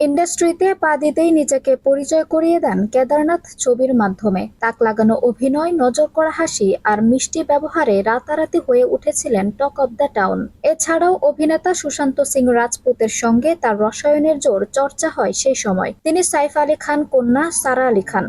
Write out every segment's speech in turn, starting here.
ইন্ডাস্ট্রিতে পা দিতেই নিজেকে পরিচয় করিয়ে দেন কেদারনাথ ছবির মাধ্যমে। তাক লাগানো অভিনয়, নজর করা হাসি আর মিষ্টি ব্যবহারে রাতারাতি হয়ে উঠেছিলেন টক অব দ্য টাউন। এছাড়াও অভিনেতা সুশান্ত সিং রাজপুতের সঙ্গে তার রসায়নের জোর চর্চা হয় সেই সময়। তিনি সাইফ আলী খান, কন্যা সারা আলী খান।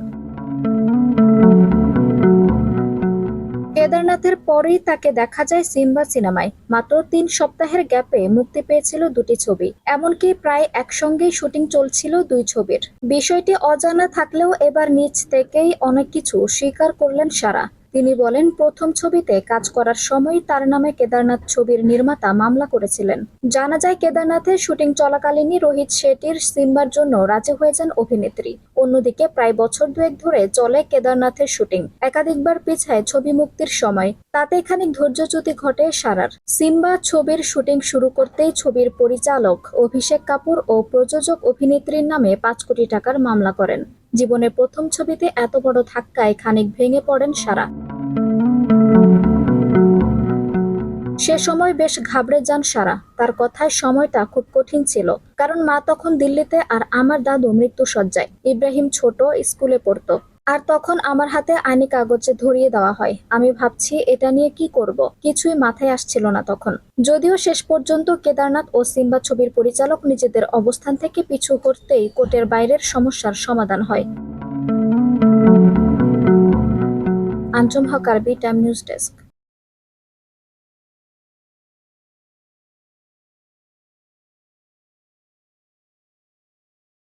কেদারনাথের পরেই তাকে দেখা যায় সিম্বা সিনেমায়। মাত্র তিন সপ্তাহের গ্যাপে মুক্তি পেয়েছিল দুটি ছবি। এমনকি প্রায় একসঙ্গেই শুটিং চলছিল দুই ছবির। বিষয়টি অজানা থাকলেও এবার নিচ থেকেই অনেক কিছু স্বীকার করলেন সারা। তিনি বলেন, প্রথম ছবিতে কাজ করার সময় তার নামে কেদারনাথ ছবির নির্মাতা মামলা করেছিলেন। জানা যায়, কেদারনাথের শুটিং চলাকালীনই রোহিত শেঠির সিম্বার জন্য রাজি হয়ে যান অভিনেত্রী। অন্যদিকে প্রায় বছর দুয়েক ধরে চলে কেদারনাথের শুটিং। একাধিকবার পিছায় ছবি মুক্তির সময়। তাতে খানিক ধৈর্যচ্যুতি ঘটে সারার। সিম্বা ছবির শুটিং শুরু করতেই ছবির পরিচালক অভিষেক কাপুর ও প্রযোজক অভিনেত্রীর নামে পাঁচ কোটি টাকার মামলা করেন। জীবনের প্রথম ছবিতে এত বড় ধাক্কায় খানিক ভেঙে পড়েন সারা। সে সময় বেশ ঘাবড়ে যান সারা। তার কথায় সময়টা খুব কঠিন ছিল। কারণ মা তখন দিল্লিতে আর আমার দাদু মৃত্যু সজ্জায় ইব্রাহিম ছোট, স্কুলে পড়তো। আর তখন আমার হাতে আইনি কাগজে ধরিয়ে দেওয়া হয়। আমি ভাবছি, এটা নিয়ে কি করব? কিছুই মাথায় আসছিল না তখন। যদিও শেষ পর্যন্ত কেদারনাথ ও সিম্বা ছবির পরিচালক নিজেদের অবস্থান থেকে পিছু করতেই কোর্টের বাইরের সমস্যার সমাধান হয়। আঞ্জুম হক আরবি টাইম নিউজ ডেস্ক।